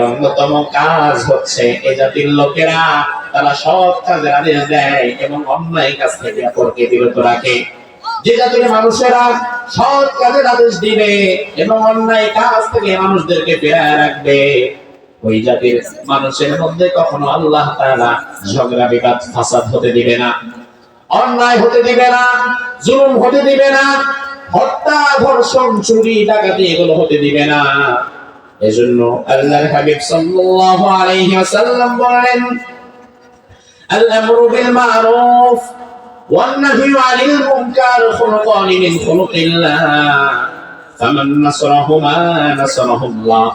অন্যতম কাজ হচ্ছে এই জাতির লোকেরা তারা সৎ কাজের আদেশ দেয় এবং অন্যায় কাজ থেকে অপরকে বিরত রাখে। যে জাতির মানুষেরা সৎ কাজের আদেশ দিবে এবং অন্যায় কাজ থেকে মানুষদেরকে ফেরায় রাখবে। ওই জাতির মানুষের মধ্যে কখনো আল্লাহ তাআলা ঝগড়া, বিবাদ, ফাসাদ হতে দিবে না। অন্যায় হতে দিবে না, জুলুম হতে দিবে না, হত্যা, ধর্ষণ, চুরি, ডাকাতি এগুলো হতে দিবে না। এজন্য আল্লাহর হাবিব সাল্লাল্লাহু আলাইহি ওয়াসাল্লাম বলেন আল আমরু বিল মারুফ ওয়ান নাহয়ু আনিল মুনকার মিন খুলুকিল্লাহ, ফামান নাসরাহুমা নাসরাহুল্লাহ।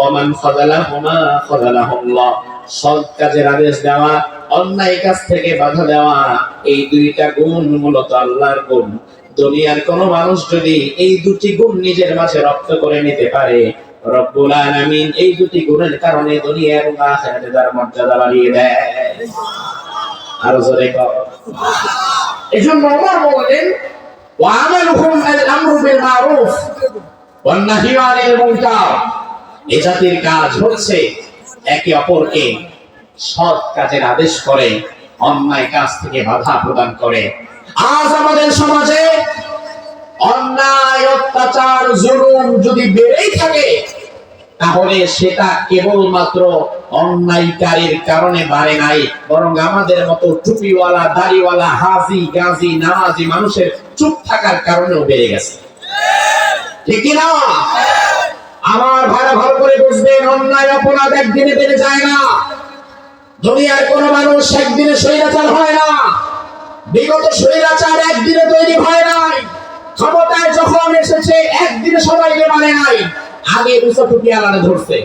ওয়ামান খাযালাহুমা খাযালাহুল্লাহ সৎ কাজের আদেশ দেওয়া, অন্যায় কাজ থেকে বাধা দেওয়া, এই দুইটা গুণ মূলত আল্লাহর গুণ। দুনিয়ার কোন মানুষ যদি এই দুটি গুণ নিজের মাঝে রপ্ত করে নিতে পারে, রব্বুল আলামিন এই দুটি গুণের কারণে দুনিয়া এবং আখিরাতে তার মর্যাদা বাড়িয়ে দেয়। আরও জোরে কর এজন্য ওমর বলেন ওয়ামালুহুম আল আমরু বিল মারুফ ওয়ান নাহয়ু আনিল মুনকার। এ জাতির কাজ হচ্ছে একে অপরকে সৎ কাজের আদেশ করে, অন্যায় কাজ থেকে বাধা প্রদান করে। আজ আমাদের সমাজে অন্যায়, অত্যাচার, জুলুম যদি বেড়েই থাকে, তাহলে সেটা কেবলমাত্র অন্যায়কারীর কারণে বাড়ে নাই, বরং আমাদের মতো টুপিওয়ালা, দাড়িওয়ালা, হাজি, গাজি, নামাজি মানুষের চুপ থাকার কারণেও বেড়ে গেছে। ঠিক না আমার ভাড়া ভালো করে বুঝবেন, অন্যায় অপরাধ একদিনে বেড়ে যায় না। দুনিয়ার কোন মানুষ একদিনে স্বৈরাচার হয় না। বিগত স্বৈরাচার একদিনে তৈরি হয় নাই। ক্ষমতায় যখন এসেছে, একদিনে সবাই মানে নাই। আগে নিচা টুপি আলাদা ধরছে।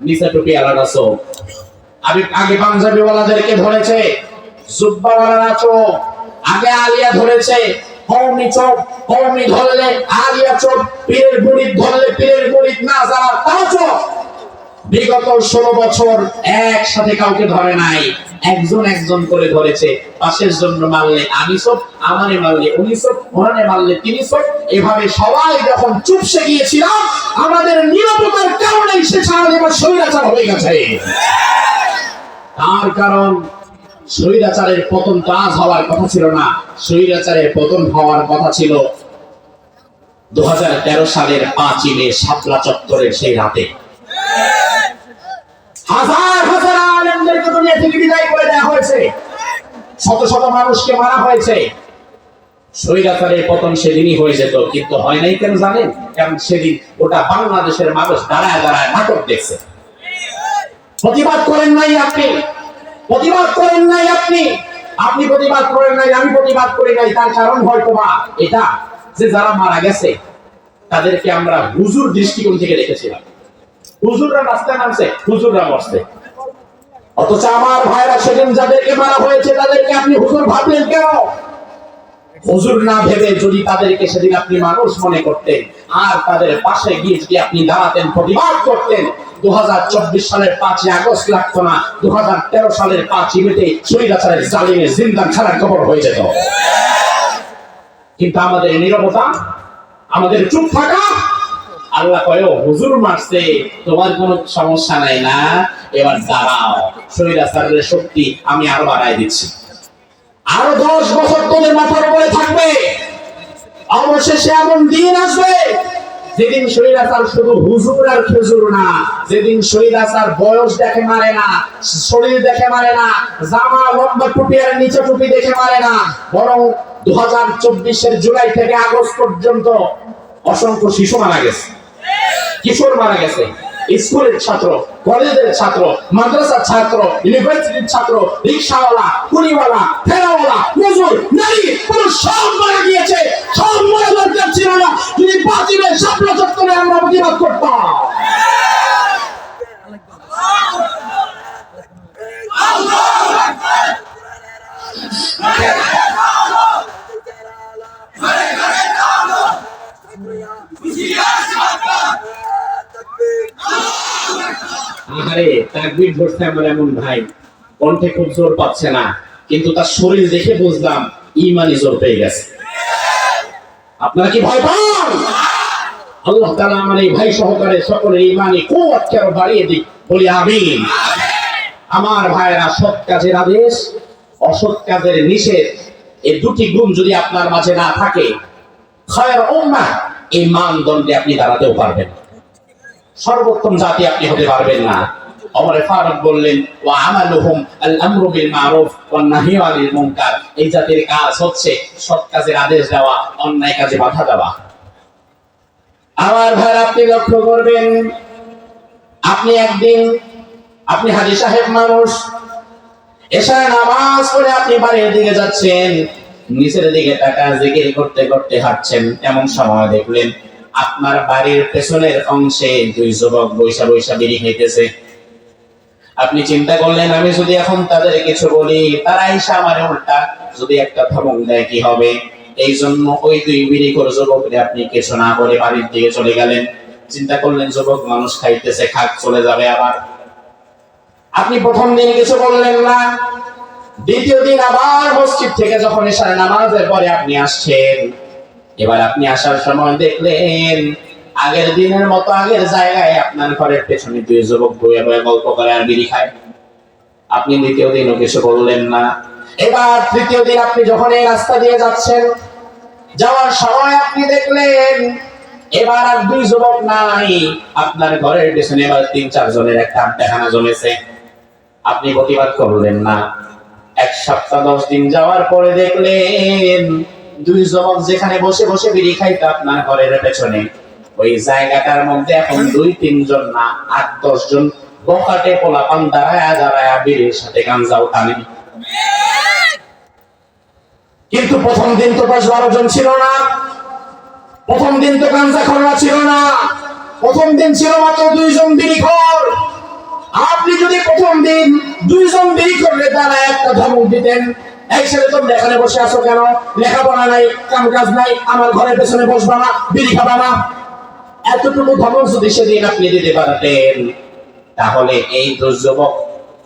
নিচা টুপি আলাদা চোখ। আগে আগে পাঞ্জাবি ওয়ালাদেরকে ধরেছে, জুব্বাওয়ালারা চোখ। আগে আলিয়া ধরেছে কৌমি চোখ কৌমি ধরলে আলিয়া চোখ, পীরের বুড়ি ধরলে পীরের বুড়ি না যারা তারা চোখ বিগত ষোলো বছর একসাথে কাউকে ধরে নাই। একজন একজন করে ধরেছে। পাশের জন্য মারলে আমি সব আমারে মারলে উনি সব ওনারে মারলে তিনি সব এভাবে সবাই যখন চুপসে গিয়েছিলাম, আমাদের নিরাপত্তার কারণে সে সারা জীবন স্বৈরাচার হয়ে গেছে। তার কারণ স্বৈরাচারের পতন কাজ হওয়ার কথা ছিল না। স্বৈরাচারের পতন হওয়ার কথা ছিল দু হাজার তেরো সালের পাঁচই মে, শাপলা চত্বরের সেই রাতে। হাজার হাজার আলেমদেরকে দুনিয়া থেকে বিদায় করে দেওয়া হয়েছে। শত শত মানুষকে মারা হয়েছে। স্বৈরাচারের পতন সেদিনই হয়ে যেত, কিন্তু হয় নাই কেন জানেন? কারণ সেদিন ওটা বাংলাদেশের মানুষ দাঁড়ায় দাঁড়ায় নাটক দেখছে। প্রতিবাদ করেন নাই আপনি। প্রতিবাদ করেন নাই আপনি। আপনি প্রতিবাদ করেন নাই, আমি প্রতিবাদ করি নাই, তার কারণ হয়তো বা এটা যে যারা মারা গেছে, তাদেরকে আমরা হুজুর দৃষ্টিকোণ থেকে দেখেছিলাম। হুজুররা রাস্তায় নামছে, হুজুররা মরছে। অথচ আমার ভাইরা সেদিন যাদেরকে মারা হয়েছে, তাদেরকে আপনি হুজুর ভাবলেন কেন? হুজুর না ভেবে যদি তাদেরকে সেদিন আপনি মানুষ মনে করতেন, আর তাদের পাশে গিয়ে যদি আপনি দাঁড়াতেন, প্রতিবাদ করতেন দু সালের পাঁচই আগস্ট লাগতো না দু হাজার তেরো সালের পাঁচই মেতে শরীরাচারের জালিমের জিন্দান ছাড়ার খবর হয়ে যেত। কিন্তু আমাদের নীরবতা, আমাদের চুপ থাকা আল্লাহ কয় হুজুর মারছে, তোমার কোনো সমস্যা নাই না, এবার দাঁড়াও। শরীরাচারের শক্তি আমি আরও বাড়াই দিচ্ছি। আরও দশ বছর তোদের মাথার উপরে থাকবে। অবশেষে এমন দিন আসবে, যেদিন শরীরাচার শুধু হুজুর আর খেজুর না, যেদিন শরীরাচার বয়স দেখে মারে না, শরীর দেখে মারে না, জামা লম্বা টুপি আর নিচে টুপি দেখে মারে না, বরং দু হাজার চব্বিশের জুলাই থেকে আগস্ট পর্যন্ত অসংখ্য শিশু মারা গেছে। কিশোর মারা গেছে। স্কুলের ছাত্র কলেজের ছাত্র মাদ্রাসার ছাত্র ইউনিভার্সিটির ছাত্র রিক্সাওয়ালা কুড়িওয়ালা ফেরাওয়ালা মজুর নারী পুরো সব মারা গিয়েছে সব মরা দরকার ছিল না যদি বাঁচিবে স্বপ্ন চত্বরে আমরা প্রতিবাদ করতাম আরে তার বিট ধরছে আমার এমন ভাই। কণ্ঠে খুব জোর পাচ্ছে না, কিন্তু তার শরীর দেখে বুঝলাম ইমানি জোর পেয়ে গেছে। আপনারা কি ভয় পান? আল্লাহ তাআলা আমার এই ভাই সহকারে সকলের ইমানি কুয়াতকে আরও বাড়িয়ে দিক, বলি আমিন। আমার ভাইয়েরা সৎ কাজের আদেশ, অসৎ কাজের নিষেধ এই দুটি গুণ যদি আপনার মাঝে না থাকে, খায়ের উম্মাহ এই মানদণ্ডে আপনি দাঁড়াতেও পারবেন। সর্বোত্তম জাতি আপনি হতে পারবেন না। অমরে ফারুক বললেন, ওয়া আমালুহুম আল আমরু মারুফ মুনকার। এই জাতির কাজ হচ্ছে সৎ কাজের আদেশ দেওয়া, অন্যায় কাজে বাধা দেওয়া। আমার ভাই আপনি লক্ষ্য করবেন, আপনি একদিন, আপনি হাজি সাহেব মানুষ এশার নামাজ পড়ে আপনি বাড়ির দিকে যাচ্ছেন, নিচের দিকে টাকা জিকির করতে করতে হাঁটছেন, এমন সময় দেখলেন, আপনার বাড়ির পেছনের অংশে দুই যুবক বৈশা বৈশা বিড়ি আপনি চিন্তা করলেন, আমি যদি এখন তাদের কিছু বলি, তারা এসে আমার উল্টা যদি একটা ধমক দেয়, কি হবে? এই জন্য ওই দুই বিড়ি করে যুবকরে আপনি কিছু না বলে বাড়ির দিকে চলে গেলেন। চিন্তা করলেন, যুবক মানুষ খাইতেছে, খাক, চলে যাবে আবার। আপনি প্রথম দিন কিছু বললেন না, দ্বিতীয় দিন আবার মসজিদ থেকে যখন এসার নামাজের পরে আপনি আসছেন, এবার আপনি আসার সময় দেখলেন আগের দিনের মতো আগের জায়গায় আপনার ঘরের পেছনে দুই যুবক বয়ে বয়ে গল্প করে আর বিড়ি খায়। আপনি দ্বিতীয় দিনও কিছু বললেন, না। এবার তৃতীয় দিন আপনি যখন এই রাস্তা দিয়ে যাচ্ছেন, যাওয়ার সময় আপনি দেখলেন, এবার আর দুই যুবক নাই। আপনার ঘরের পেছনে এবার তিন, চার জনের একটা আড্ডাখানা জমেছে। আপনি প্রতিবাদ করলেন, না। এক সপ্তাহ, দশ দিন যাওয়ার পরে দেখলেন, দুই যুবক যেখানে বসে বসে বিড়ি খাইতো আপনার ঘরের পেছনে। ওই জায়গাটার মধ্যে এখন দুই, তিনজন না, আট দশ জন বকাটে পোলাপান দাঁড়ায়া দাঁড়ায়া বিড়ির সাথে গাঞ্জাও টানে কিন্তু প্রথম দিন তো দশ, বারো জন ছিল না। প্রথম দিন তো গাঞ্জা খররা ছিল না। প্রথম দিন ছিল মাত্র দুইজন বিড়িখোর আপনি যদি প্রথম দিন দুইজন বিড়ি করলে তারা একটা ধমক দিতেন, এই ছেলে তোমরা এখানে বসে আছো কেন? লেখাপড়া নাই কাম কাজ নাই, আমার ঘরের পেছনে বসবা না, বিড়ি খাবা না। এতটুকু ধমক যদি সেদিন আপনি দিতে পারতেন, তাহলে এই দুর্যবক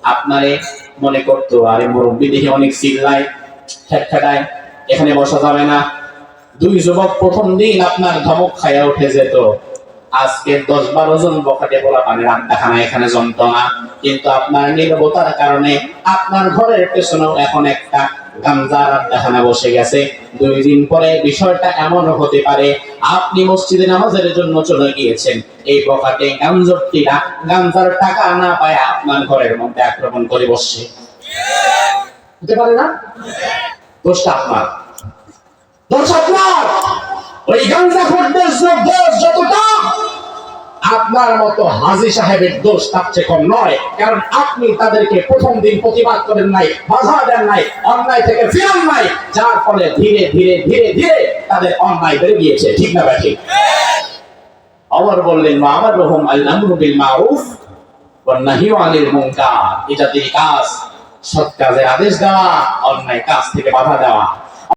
আপনারে মনে করতো, আরে মুরব্বী দেখে অনেক চিল্লায় ঠেটখেটায় এখানে বসা যাবে না। দুই যুবক প্রথম দিন আপনার ধমক খাইয়া উঠে যেত। আজকে দশ বারো জন বকাটে বলা পানির আড্ডাখানা এখানে না। কিন্তু আপনার নিরবতার কারণে আপনার ঘরের পেছনেও এখন একটা বসে গেছে। দুই দিন পরে বিষয়টা এমনও হতে পারে, আপনি মসজিদে নামাজের জন্য চলে গিয়েছেন। এই বখাটে গাঞ্জটিরা গাঞ্জার টাকা না পায় আপনার ঘরের মধ্যে আক্রমণ করে বসছে। হতে পারে না? দোষটা আপনার। দোষ আপনার! ওই গাঞ্জা খোরদের দোষ যতটা আপনার মতো হাজি সাহেবের দোষ তার চেয়ে কম নয়। কারণ আপনি তাদেরকে প্রথম দিন প্রতিবাদ করেন নাই, বাধা দেন নাই, অন্যায় থেকে ফিরান নাই। যার ফলে ধীরে ধীরে ধীরে ধীরে তাদের অন্যায় বেড়ে গিয়েছে। ঠিক না ব্যাঠিক? অমর বললেন, মা আমার রহম আল্লাহ বিল মারুফ নাহিউ আনিল মুনকার। এটা তিনি কাজ, সৎ কাজের আদেশ দেওয়া, অন্যায় কাজ থেকে বাধা দেওয়া।